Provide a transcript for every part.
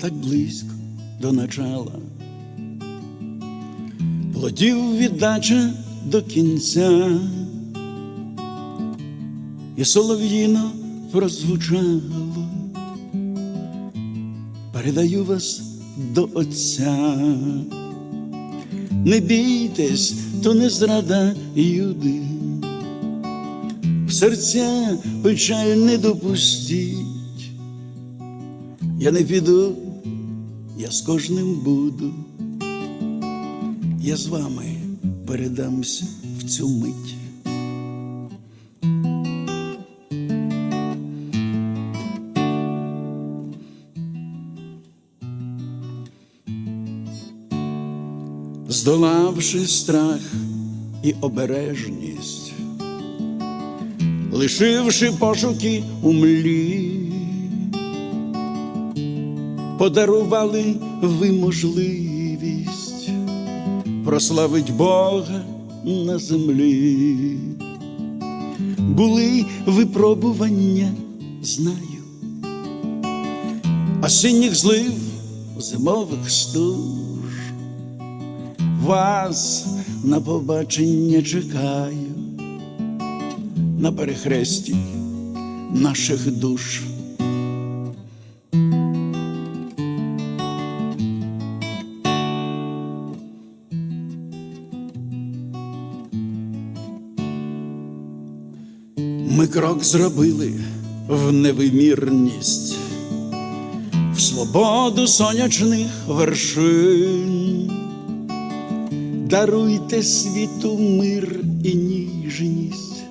так близько до начала, плодів віддача до кінця, і солов'їно прозвучало, передаю вас до Отця. Не бійтесь, то не зрада Юди, в серця печаль не допустіть. Я не піду, я з кожним буду. Я з вами передамся в цю мить. Здолавши страх і обережність, лишивши пошуки у млі, подарували ви можливість прославить Бога на землі. Були випробування, знаю, осінніх злив, зимових стуж. Вас на побачення чекаю на перехресті наших душ. Ми крок зробили в невимірність, в свободу сонячних вершин. Даруйте світу мир і ніжність,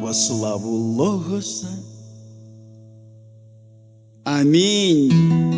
во славу Логоса. Амінь.